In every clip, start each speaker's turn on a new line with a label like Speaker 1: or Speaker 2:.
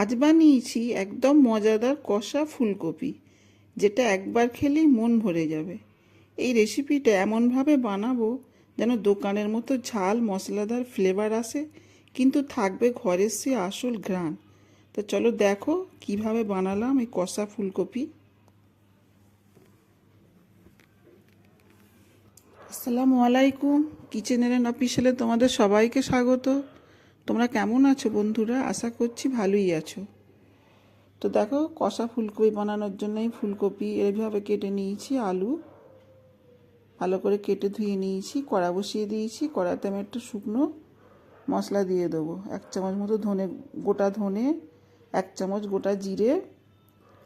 Speaker 1: আজ বানিয়েছি একদম মজাদার কষা ফুলকপি, যেটা একবার খেলেই মন ভরে যাবে। এই রেসিপিটা এমনভাবে বানাবো যেন দোকানের মতো ঝাল, মশলাদার ফ্লেভার আসে, কিন্তু থাকবে ঘরের সে আসল ঘ্রাণ। তো চলো দেখো কীভাবে বানালাম এই কষা ফুলকপি। আসসালামু আলাইকুম। কিচেনের অফিসিয়ালে তোমাদের সবাইকে স্বাগত। তোমরা কেমন আছো বন্ধুরা? আশা করছি ভালোই আছো। তো দেখো, কষা ফুলকপি বানানোর জন্যই ফুলকপি এইভাবে কেটে নিয়েছি, আলু। ভালো করে কেটে ধুয়ে নিয়েছি, কড়া বসিয়ে দিয়েছি, কড়াতে আমি একটু শুকনো মশলা দিয়ে দেবো। এক চামচ মতো ধনে, গোটা ধনে, এক চামচ গোটা জিরে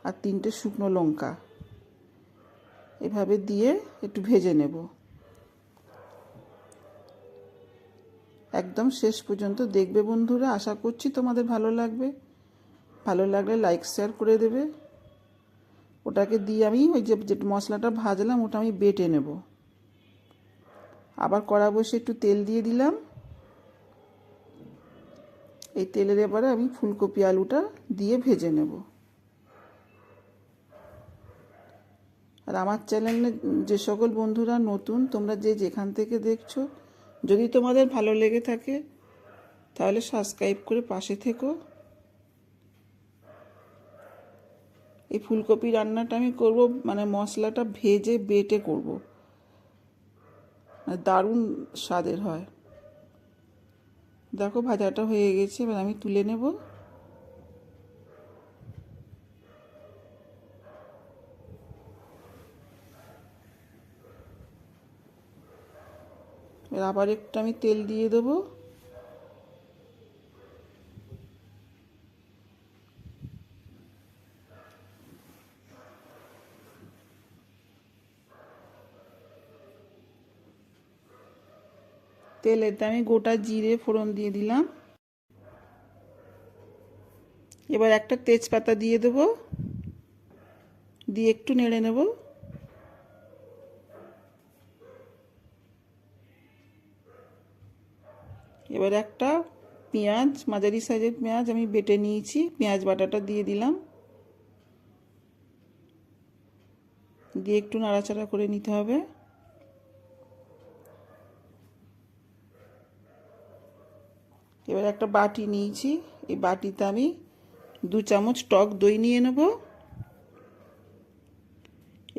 Speaker 1: আর তিনটে শুকনো লঙ্কা। এভাবে দিয়ে একটু ভেজে নেব। একদম শেষ পর্যন্ত দেখবে বন্ধুরা। আশা করছি তোমাদের ভালো লাগবে। ভালো লাগলে লাইক শেয়ার করে দেবে। ওটাকে দিয়ে আমি ওই যে মশলাটা ভাজলাম, ওটা আমি বেটে নেব। আবার কড়া বসে একটু তেল দিয়ে দিলাম। এই তেলের এবারে আমি ফুলকপি আলুটা দিয়ে ভেজে নেব। আর আমার চ্যানেলে যে সকল বন্ধুরা নতুন, তোমরা যে যেখান থেকে দেখছ যদি তোমাদের ভালো লেগে থাকে, তাহলে সাবস্ক্রাইব করে পাশে থেকো। এই ফুলকপি রান্নাটা আমি করব মানে মশলাটা ভেজে বেটে করব। মানে দারুণ স্বাদের হয়। দেখো, ভাজাটা হয়ে গেছে, এবার আমি তুলে নেব। এবার আবার একটু আমি তেল দিয়ে দেবো। তেলেতে আমি গোটা জিরে ফোড়ন দিয়ে দিলাম। এবার একটা তেজপাতা দিয়ে দেবো। দিয়ে একটু নেড়ে নেব। এবার একটা পেঁয়াজ, মাঝারি সাইজের পেঁয়াজ আমি বেটে নিয়েছি, পেঁয়াজ বাটাটা দিয়ে দিলাম। দিয়ে একটু নাড়াচাড়া করে নিতে হবে। এবার একটা বাটি নিয়েছি, এই বাটিতে আমি দু চামচ টক দই নিয়ে নেব।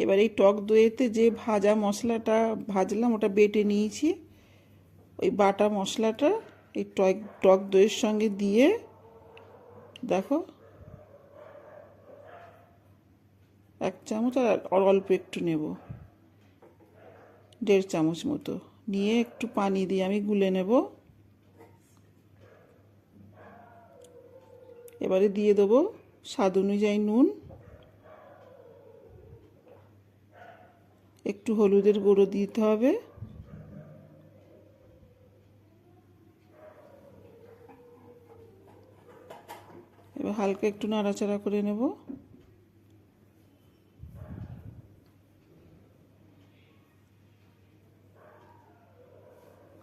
Speaker 1: এবার এই টক দইয়েতে যে ভাজা মশলাটা ভাজলাম, ওটা বেটে নিয়েছি। ওই বাটা মশলাটা, এই টক টক দইয়ের সঙ্গে দিয়ে, দেখো। এক চামচ আর অল্প একটু নেব। দেড় চামচ মতো। নিয়ে একটু পানি দিয়ে আমি গুলে নেব। এবারে দিয়ে দেবো স্বাদ অনুযায়ী নুন। একটু হলুদের গুঁড়ো দিতে হবে এবার হালকা একটু নাড়াচাড়া করে নেব।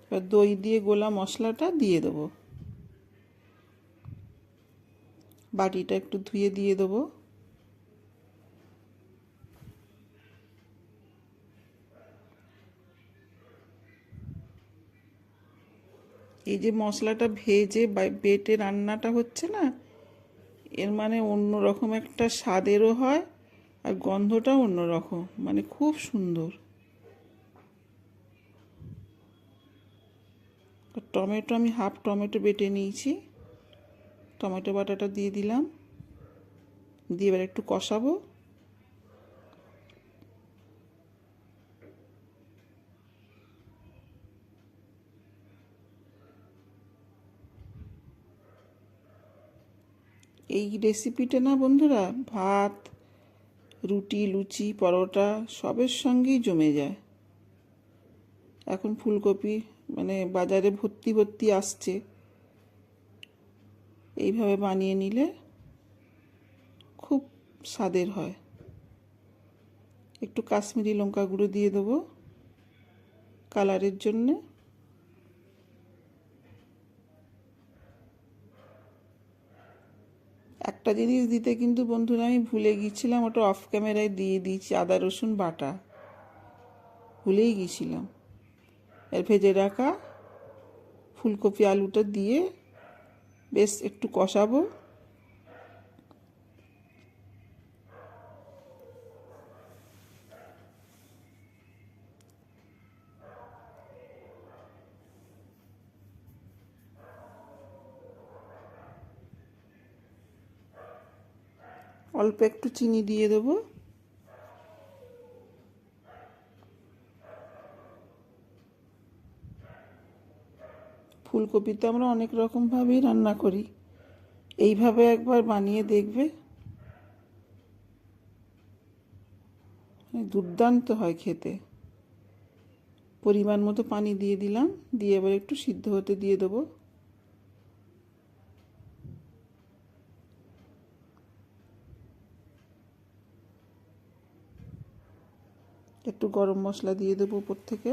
Speaker 1: এবার দই দিয়ে গোলা মশলাটা দিয়ে দেবো। বাটিটা একটু ধুয়ে দিয়ে দেবো। এই যে মশলাটা ভেজে বেটে রান্নাটা হচ্ছে না এর মানে অন্য রকম একটা স্বাদেরও হয় আর গন্ধটাও অন্য রকম। মানে খুব সুন্দর। টমেটো আমি হাফ টমেটো বেটে নিয়েছি। টমেটো বাটাটা দিয়ে দিলাম। দিয়ে এবার একটু কষাবো। এই রেসিপিটা না বন্ধুরা, ভাত, রুটি, লুচি, পরোটা, সবের সঙ্গেই জমে যায়। এখন ফুলকপি মানে বাজারে ভর্তি ভর্তি আসছে। এইভাবে বানিয়ে নিলে খুব স্বাদের হয়। একটু কাশ্মীরি লঙ্কা গুঁড়ো দিয়ে দেবো। কালারের জন্যে একটা জিনিস দিতে কিন্তু বন্ধুরা আমি ভুলে গিয়েছিলাম, ওটা অফ ক্যামেরায় দিয়ে দিয়েছি, আদা, রসুন, বাটা। ভুলেই গিয়েছিলাম। এর ভেজে রাখা ফুলকপি আলুটা দিয়ে বেশ একটু কষাবো। অল্প একটু চিনি দিয়ে দেবো। ফুলকপি তো আমরা অনেক রকমভাবেই রান্না করি। এইভাবে একবার বানিয়ে দেখবে। দুর্দান্ত হয় খেতে। পরিমাণ মতো পানি দিয়ে দিলাম, দিয়ে এবার একটু সিদ্ধ হতে দিয়ে দেবো। একটু গরম মশলা দিয়ে দেবো উপর থেকে।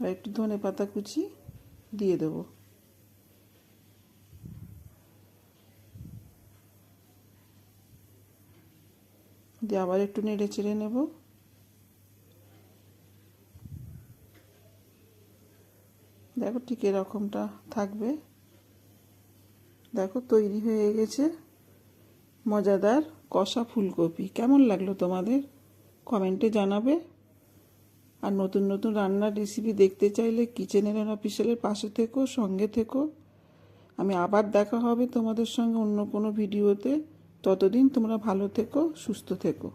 Speaker 1: আর একটু ধনে পাতা কুচি দিয়ে দেবো। দিয়ে আবার একটু নেড়ে চেড়ে নেব দেখো ঠিক এরকমটা থাকবে? দেখো, তৈরি হয়ে গেছে। মজাদার কষা ফুলকপি। কেমন লাগল তোমাদের? কমেন্টে জানাবে। আর নতুন নতুন রান্নার রেসিপি দেখতে চাইলে কিচেনের অফিসিয়ালের পাশে থেকো, সঙ্গে থেকো। আমি আবার দেখা হবে তোমাদের সঙ্গে অন্য কোনো ভিডিওতে। ততদিন তোমরা ভালো থেকো, সুস্থ থেকো।